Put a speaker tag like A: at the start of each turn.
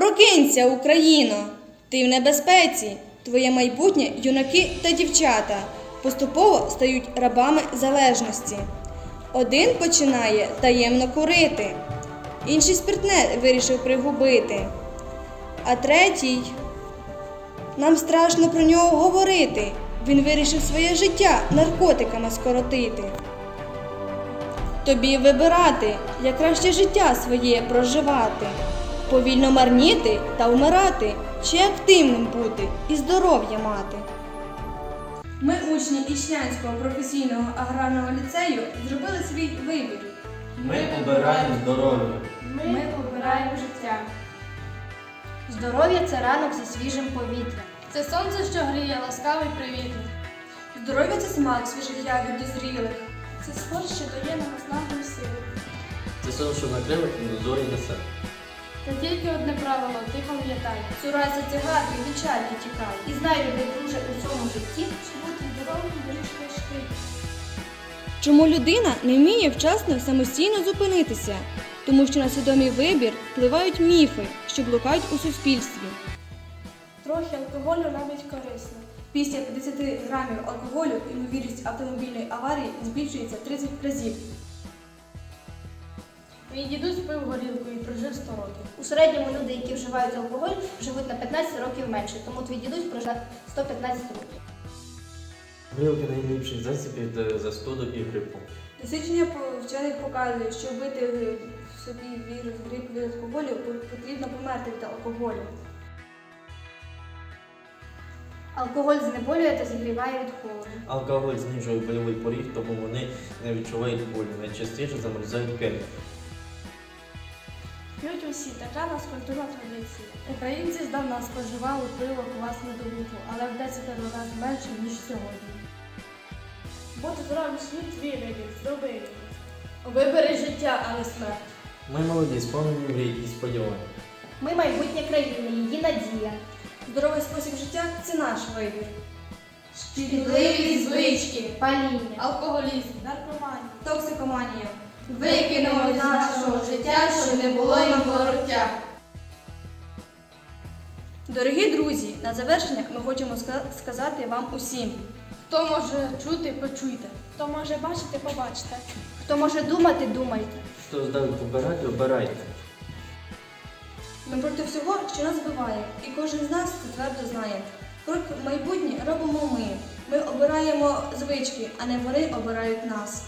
A: Прокинься, Україно! Ти в небезпеці. Твоє майбутнє юнаки та дівчата поступово стають рабами залежності. Один починає таємно курити, інший спиртне вирішив пригубити, а третій нам страшно про нього говорити. Він вирішив своє життя наркотиками скоротити. Тобі вибирати, як краще життя своє проживати, повільно марніти та вмирати, чи активним бути і здоров'я мати. Ми, учні Ічнянського професійного аграрного ліцею, зробили свій вибір.
B: Ми обираємо здоров'я.
C: Ми обираємо життя.
D: Здоров'я це ранок зі свіжим повітрям.
C: Це сонце, що гріє, ласкавий привітний.
A: Здоров'я це смак свіжих ягід дозрілих.
C: Це спорт, що дає нам наснагу сили.
B: Це сон, що на крилах і на зорі несе.
C: Та тільки одне правило, ти пам'ятай.
A: Цурайся цигар і від чарки тікай.
D: І знай, любий друже, у цьому житті
C: Щоб бути здоровим, беріть швидкі.
A: Чому людина не вміє вчасно самостійно зупинитися? Тому що на свідомий вибір впливають міфи, що блукають у суспільстві.
C: Трохи алкоголю навіть корисно.
A: Після 50 грамів алкоголю ймовірність автомобільної аварії збільшується 30 разів.
C: Мій дідусь пив горілку і прожив 100 років.
D: У середньому люди, які вживають алкоголь, живуть на 15 років менше, тому твій дідусь прожив 115 років.
B: Грілки найліпший засіб від застуду і грипу.
A: Дослідження вчених показує, що вбити в собі вірус грип від алкоголю потрібно померти від алкоголю.
D: Алкоголь знеболює та зігріває від холоду.
B: Алкоголь знижує больовий поріг, тому вони не відчувають болю. Найчастіше замерзають п'ять.
C: П'ють усі, така нас культурна традиція. Українці здавна споживали пиво класну добуту, але в 10 разів менше, ніж сьогодні. Бути здоровим світ твій вибір. Вибери життя, а не смерть.
B: Ми молоді, сповнені мрій і сподівань.
D: Ми майбутнє країни, її надія.
A: Здоровий спосіб життя це наш вибір.
C: Шкідливі звички,
D: Паління.
C: алкоголізм, наркоманія.
A: Токсикоманія.
C: Викинемо з нашого було їм вороття.
A: Дорогі друзі, на завершення ми хочемо сказати вам усім.
C: Хто може чути, почуйте. Хто може бачити, побачте.
D: Хто може думати, думайте.
B: Хто здатний обирати, обирайте.
A: Ми проти всього, що нас збиває, і кожен з нас це твердо знає. Крок в майбутнє робимо ми. Ми обираємо звички, а не вони обирають нас.